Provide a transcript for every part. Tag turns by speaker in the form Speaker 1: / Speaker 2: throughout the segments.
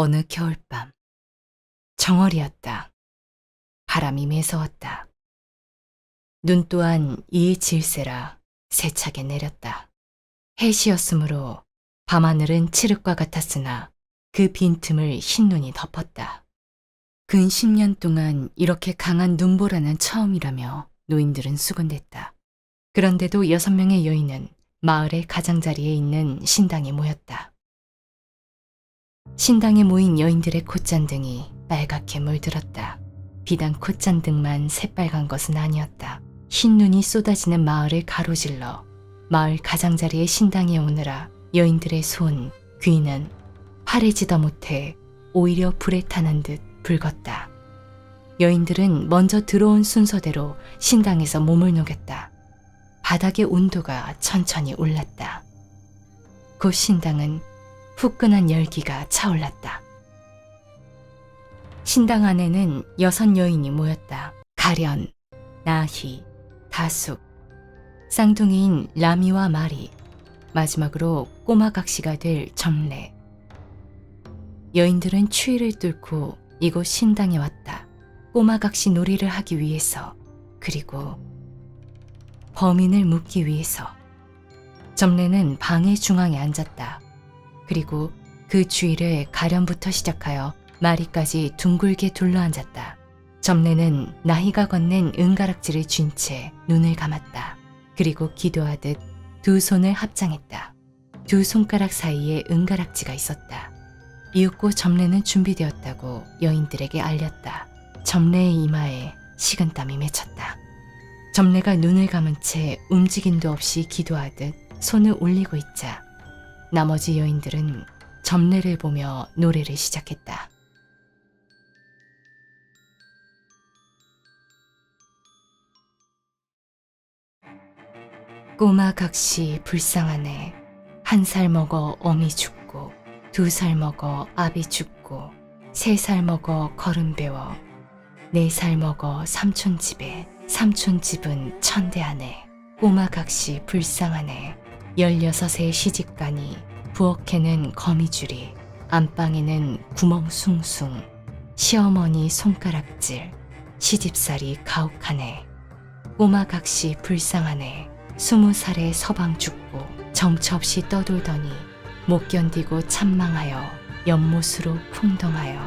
Speaker 1: 어느 겨울밤. 정월이었다. 바람이 매서웠다. 눈 또한 이의 질세라 세차게 내렸다. 해시였으므로 밤하늘은 칠흑과 같았으나 그 빈틈을 흰눈이 덮었다. 근 10년 동안 이렇게 강한 눈보라는 처음이라며 노인들은 수군댔다. 그런데도 여섯 명의 여인은 마을의 가장자리에 있는 신당에 모였다. 신당에 모인 여인들의 콧잔등이 빨갛게 물들었다. 비단 콧잔등만 새빨간 것은 아니었다. 흰 눈이 쏟아지는 마을을 가로질러 마을 가장자리의 신당에 오느라 여인들의 손, 귀는 파래지다 못해 오히려 불에 타는 듯 붉었다. 여인들은 먼저 들어온 순서대로 신당에서 몸을 녹였다. 바닥의 온도가 천천히 올랐다. 곧 신당은 후끈한 열기가 차올랐다. 신당 안에는 여섯 여인이 모였다. 가련, 나희, 다숙, 쌍둥이인 라미와 마리, 마지막으로 꼬마 각시가 될 점례. 여인들은 추위를 뚫고 이곳 신당에 왔다. 꼬마 각시 놀이를 하기 위해서, 그리고 범인을 묻기 위해서. 점례는 방의 중앙에 앉았다. 그리고 그 주위를 가련부터 시작하여 마리까지 둥글게 둘러앉았다. 점례는 나이가 건넨 은가락지를 쥔 채 눈을 감았다. 그리고 기도하듯 두 손을 합장했다. 두 손가락 사이에 은가락지가 있었다. 이윽고 점례는 준비되었다고 여인들에게 알렸다. 점례의 이마에 식은땀이 맺혔다. 점례가 눈을 감은 채 움직임도 없이 기도하듯 손을 올리고 있자 나머지 여인들은 점례를 보며 노래를 시작했다. 꼬마 각시 불쌍하네. 한 살 먹어 어미 죽고, 두 살 먹어 아비 죽고, 세 살 먹어 걸음 배워, 네 살 먹어 삼촌 집에, 삼촌 집은 천대하네. 꼬마 각시 불쌍하네. 열여섯에 시집가니, 부엌에는 거미줄이, 안방에는 구멍 숭숭, 시어머니 손가락질, 시집살이 가혹하네. 꼬마 각시 불쌍하네. 스무 살에 서방 죽고 정처 없이 떠돌더니 못 견디고 찬망하여 연못으로 풍덩하여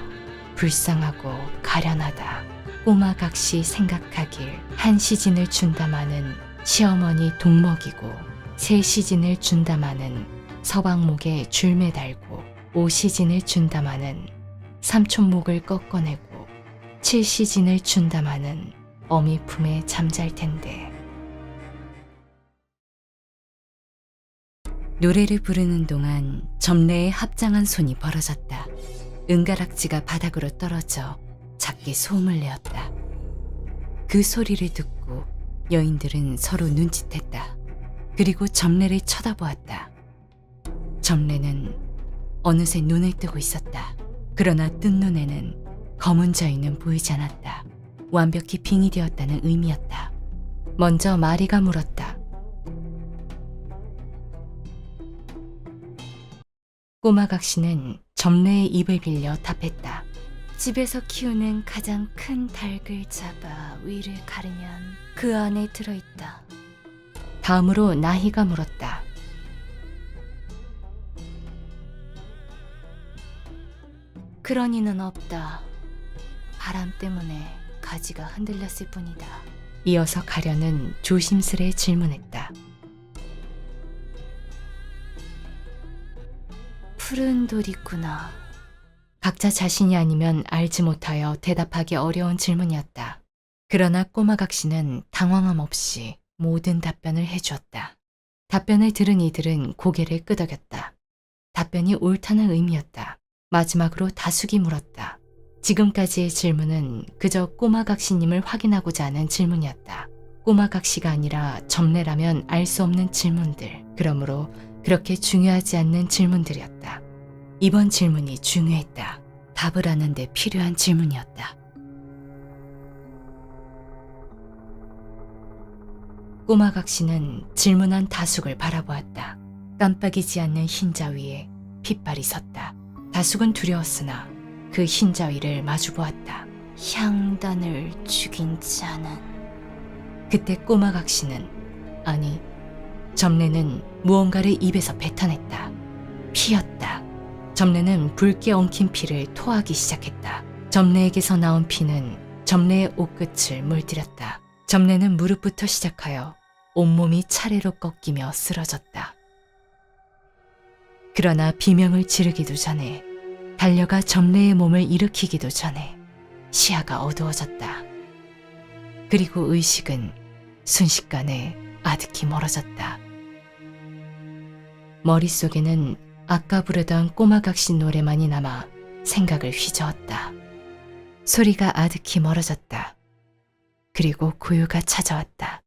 Speaker 1: 불쌍하고 가련하다. 꼬마 각시 생각하길 한 시즌을 준다마는 시어머니 동먹이고 세 시즌을 준다마는 서방목에 줄 매 달고 오 시즌을 준다마는 삼촌목을 꺾어내고 칠 시즌을 준다마는 어미 품에 잠잘 텐데. 노래를 부르는 동안 점례의 합장한 손이 벌어졌다. 은가락지가 바닥으로 떨어져 작게 소음을 내었다. 그 소리를 듣고 여인들은 서로 눈짓했다. 그리고 점례를 쳐다보았다. 점례는 어느새 눈을 뜨고 있었다. 그러나 뜬 눈에는 검은 자위는 보이지 않았다. 완벽히 빙이 되었다는 의미였다. 먼저 마리가 물었다. 꼬마 각시는 점례의 입을 빌려 답했다. 집에서 키우는 가장 큰 닭을 잡아 위를 가르면 그 안에 들어있다. 다음으로 나희가 물었다. 그런 이는 없다. 바람 때문에 가지가 흔들렸을 뿐이다. 이어서 가려는 조심스레 질문했다. 푸른 돌이구나. 각자 자신이 아니면 알지 못하여 대답하기 어려운 질문이었다. 그러나 꼬마 각시는 당황함 없이 모든 답변을 해주었다. 답변을 들은 이들은 고개를 끄덕였다. 답변이 옳다는 의미였다. 마지막으로 다숙이 물었다. 지금까지의 질문은 그저 꼬마 각시님을 확인하고자 하는 질문이었다. 꼬마 각시가 아니라 점례라면 알 수 없는 질문들. 그러므로 그렇게 중요하지 않는 질문들이었다. 이번 질문이 중요했다. 답을 하는데 필요한 질문이었다. 꼬마 각시는 질문한 다숙을 바라보았다. 깜빡이지 않는 흰자 위에 핏발이 섰다. 다숙은 두려웠으나 그 흰자 위를 마주 보았다.
Speaker 2: 향단을 죽인 자는
Speaker 1: 그때 꼬마 각시는 아니 점례는 무언가를 입에서 뱉어냈다. 피였다. 점례는 붉게 엉킨 피를 토하기 시작했다. 점례에게서 나온 피는 점례의 옷끝을 물들였다. 점례는 무릎부터 시작하여 온몸이 차례로 꺾이며 쓰러졌다. 그러나 비명을 지르기도 전에 달려가 점례의 몸을 일으키기도 전에 시야가 어두워졌다. 그리고 의식은 순식간에 아득히 멀어졌다. 머릿속에는 아까 부르던 꼬마각시 노래만이 남아 생각을 휘저었다. 소리가 아득히 멀어졌다. 그리고 고요가 찾아왔다.